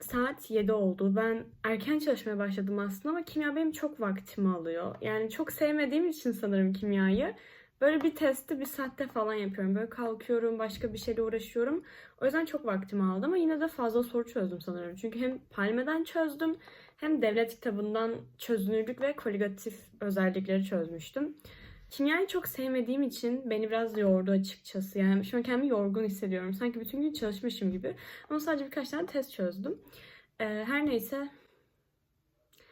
saat 7 oldu. Ben erken çalışmaya başladım aslında ama kimya benim çok vaktimi alıyor. Yani çok sevmediğim için sanırım kimyayı. Böyle bir testi bir saatte falan yapıyorum. Böyle kalkıyorum, başka bir şeyle uğraşıyorum. O yüzden çok vaktimi aldı ama yine de fazla soru çözdüm sanırım. Çünkü hem Palme'den çözdüm hem devlet kitabından çözünürlük ve koligatif özellikleri çözmüştüm. Kimyayı çok sevmediğim için beni biraz yordu açıkçası. Yani şu an kendimi yorgun hissediyorum. Sanki bütün gün çalışmışım gibi. Ama sadece birkaç tane test çözdüm. Ee, her neyse.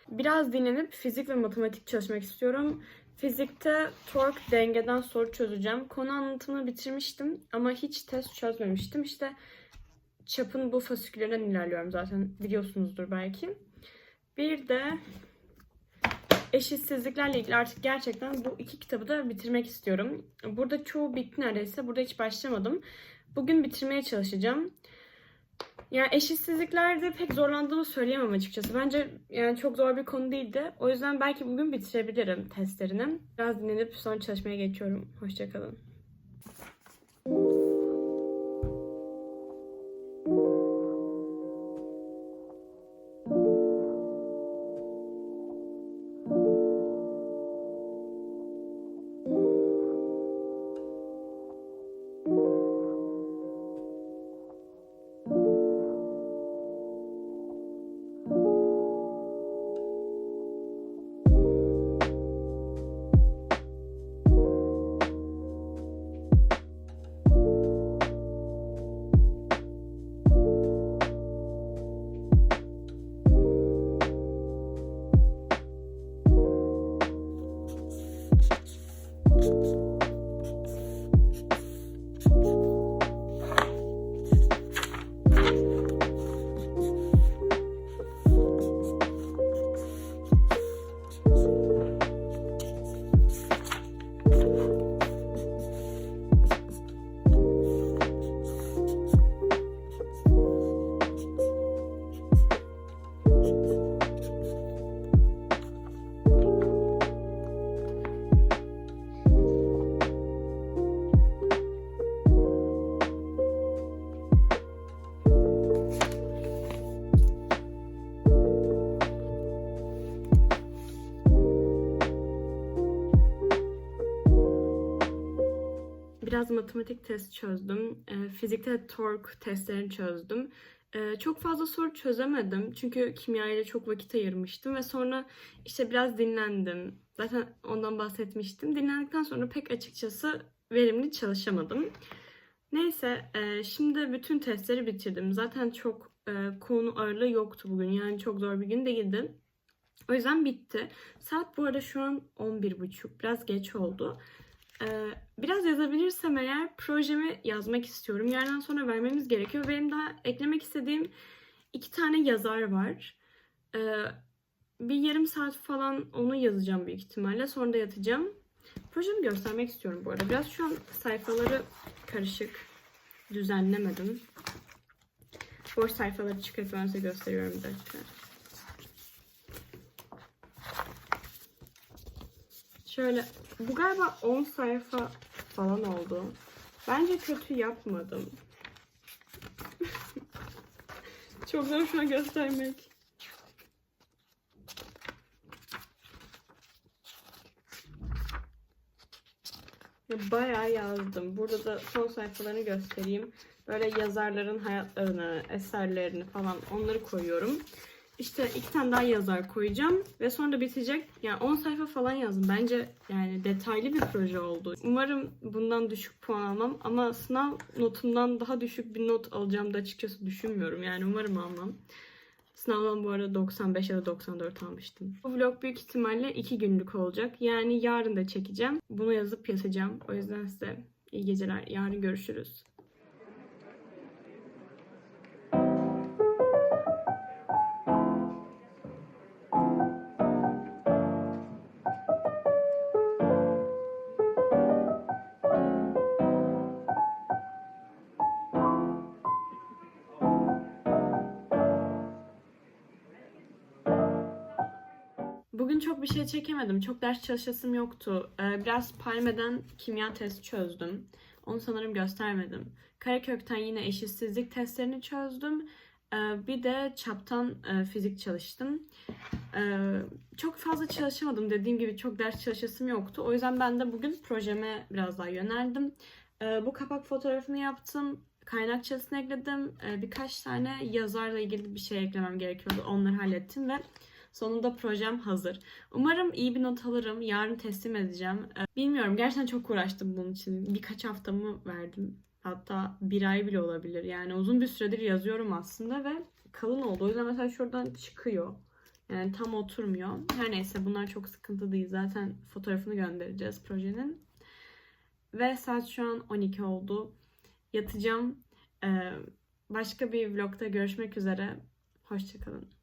Biraz dinlenip fizik ve matematik çalışmak istiyorum. Fizikte tork dengeden soru çözeceğim. Konu anlatımını bitirmiştim ama hiç test çözmemiştim. İşte çapın bu fasiküllerinden ilerliyorum zaten biliyorsunuzdur belki. Bir de eşitsizliklerle ilgili artık gerçekten bu iki kitabı da bitirmek istiyorum. Burada çoğu bitti neredeyse. Burada hiç başlamadım. Bugün bitirmeye çalışacağım. Yani eşitsizliklerde pek zorlandığımı söyleyemem açıkçası. Bence yani çok zor bir konu değildi. O yüzden belki bugün bitirebilirim testlerini. Biraz dinlenip sonra çalışmaya geçiyorum. Hoşçakalın. Matematik test çözdüm. E, fizikte tork testlerini çözdüm. E, çok fazla soru çözemedim. Çünkü kimyayla çok vakit ayırmıştım ve sonra işte biraz dinlendim. Zaten ondan bahsetmiştim. Dinlendikten sonra pek açıkçası verimli çalışamadım. Neyse, e, şimdi bütün testleri bitirdim. Zaten çok e, konu ağırlığı yoktu bugün. Yani çok zor bir gün değildi. O yüzden bitti. Saat bu arada şu an 11.30. Biraz geç oldu. Ee, biraz yazabilirsem eğer projemi yazmak istiyorum. Yerden sonra vermemiz gerekiyor. Benim daha eklemek istediğim iki tane yazar var. Ee, bir yarım saat falan onu yazacağım büyük ihtimalle. Sonra da yatacağım. Projemi göstermek istiyorum bu arada. Biraz şu an sayfaları karışık. Düzenlemedim. Boş sayfaları çıkarıp ben size gösteriyorum bir dakika. Şöyle bu galiba 10 sayfa falan oldu. Bence kötü yapmadım. Çok zor şu an göstermek. Ya Bayağı yazdım. Burada da son sayfalarını göstereyim. Böyle yazarların hayatlarını, eserlerini falan onları koyuyorum. İşte iki tane daha yazar koyacağım ve sonra bitecek. Yani 10 sayfa falan yazdım. Bence yani detaylı bir proje oldu. Umarım bundan düşük puan almam ama sınav notumdan daha düşük bir not alacağım da açıkçası düşünmüyorum. Yani umarım almam. Sınavdan bu arada 95 ya da 94 almıştım. Bu vlog büyük ihtimalle 2 günlük olacak. Yani yarın da çekeceğim. Bunu yazıp yatacağım. O yüzden size iyi geceler. Yarın görüşürüz. Bugün çok bir şey çekemedim. Çok ders çalışasım yoktu. Ee, biraz Palme'den kimya testi çözdüm. Onu sanırım göstermedim. Karekök'ten yine eşitsizlik testlerini çözdüm. Ee, bir de çaptan e, fizik çalıştım. Ee, çok fazla çalışamadım. Dediğim gibi çok ders çalışasım yoktu. O yüzden ben de bugün projeme biraz daha yöneldim. Bu kapak fotoğrafını yaptım. Kaynakçasını ekledim. Birkaç tane yazarla ilgili bir şey eklemem gerekiyordu. Onları hallettim ve sonunda projem hazır. Umarım iyi bir not alırım. Yarın teslim edeceğim. Ee, bilmiyorum. Gerçekten çok uğraştım bunun için. Birkaç haftamı verdim. Hatta bir ay bile olabilir. Yani uzun bir süredir yazıyorum aslında ve kalın oldu. O yüzden mesela şuradan çıkıyor. Yani tam oturmuyor. Her neyse bunlar çok sıkıntı değil. Zaten fotoğrafını göndereceğiz projenin. Ve saat şu an 12 oldu. Yatacağım. Ee, başka bir vlogda görüşmek üzere. Hoşçakalın.